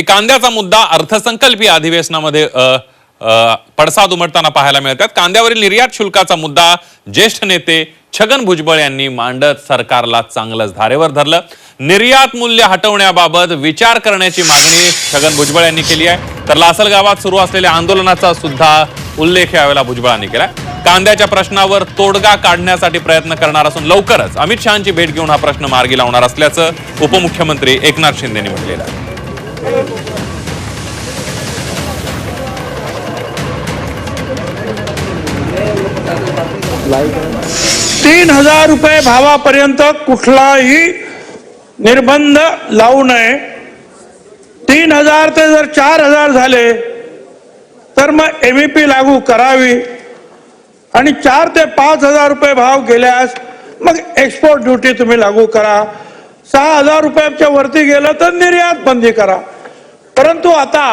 कांद्याचा मुद्दा अर्थसंकल्पीय अधिवेशनामध्ये अ, पडसाद उमटताना पाहायला मिळतात. कांद्यावरील निर्यात शुल्काचा मुद्दा ज्येष्ठ नेते छगन भुजबळ यांनी मांडत सरकारला चांगलंच धारेवर धरलं. निर्यात मूल्य हटवण्याबाबत विचार करण्याची मागणी छगन भुजबळ यांनी केली आहे. तर लासल गावात सुरू असलेल्या आंदोलनाचा सुद्धा उल्लेख यावेळेला भुजबळांनी केला कांद्याच्या प्रश्नावर तोडगा काढण्यासाठी प्रयत्न करणार असून लवकरच अमित शहाची भेट घेऊन हा प्रश्न मार्गी लावणार असल्याचं उपमुख्यमंत्री एकनाथ शिंदेनी म्हटलेलं आहे. तीन हजार रुपये भावापर्यंत कुठलाही निर्बंध लावू नये. तीन हजार ते जर चार हजार झाले तर मग एमईपी लागू करावी. आणि चार ते पाच हजार रुपये भाव गेल्यास मग एक्सपोर्ट ड्युटी तुम्ही लागू करा. सहा हजार रुपयाच्या वरती गेलं तर निर्यात बंदी करा. परंतु आता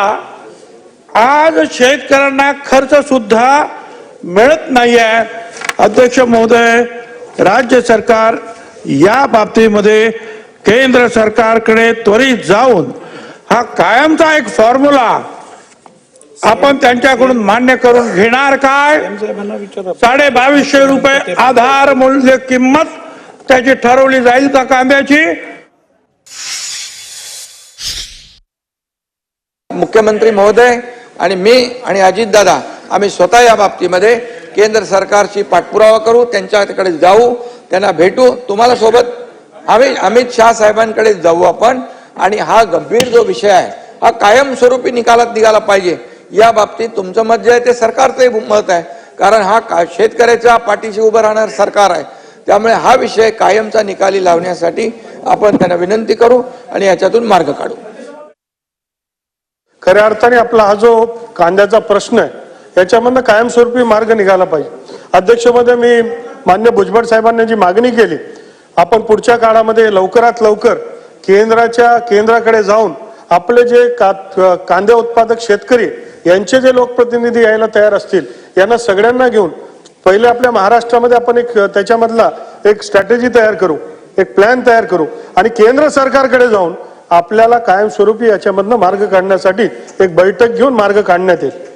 आज शेतकऱ्यांना खर्च सुद्धा मिळत नाही आहे अध्यक्ष महोदय राज्य सरकार या बाबतीमध्ये केंद्र सरकारकडे त्वरित जाऊन हा कायमचा एक फॉर्म्युला आपण त्यांच्याकडून मान्य करून घेणार काय? साडे बावीसशे रुपये आधार मूल्य किंमत त्याची ठरवली जाईल का कांद्याची मुख्यमंत्री महोदय आणि मी आणि अजितदादा आम्ही स्वतः या बाबतीमध्ये केंद्र सरकारशी पाठपुरावा करू त्यांच्याकडे जाऊ त्यांना भेटू. तुम्हाला सोबत आम्ही अमित शहा साहेबांकडे जाऊ आपण. आणि हा गंभीर जो विषय आहे हा कायमस्वरूपी निकालात निघाला पाहिजे. या बाबतीत तुमचं मत जे आहे ते सरकारचंही मत आहे. कारण हा का- शेतकऱ्याच्या पाठीशी उभं राहणार सरकार आहे. त्यामुळे हा विषय कायमचा निकाली लावण्यासाठी आपण त्यांना विनंती करू आणि याच्यातून मार्ग काढू. खऱ्या अर्थाने आपला हा जो कांद्याचा प्रश्न आहे याच्यामधनं कायमस्वरूपी मार्ग निघाला पाहिजे. अध्यक्षमध्ये मी मान्य भुजबळ साहेबांनी जी मागणी केली आपण पुढच्या काळामध्ये लवकरात लवकर केंद्राच्या केंद्राकडे जाऊन आपले जे का कांदे उत्पादक शेतकरी यांचे जे लोकप्रतिनिधी यायला तयार असतील यांना सगळ्यांना घेऊन पहिले आपल्या महाराष्ट्रामध्ये आपण एक त्याच्यामधला एक स्ट्रॅटेजी तयार करू एक प्लॅन तयार करू आणि केंद्र सरकारकडे जाऊन आपल्याला कायमस्वरूपी याच्यामधनं मार्ग काढण्यासाठी एक बैठक घेऊन मार्ग काढण्यात येईल.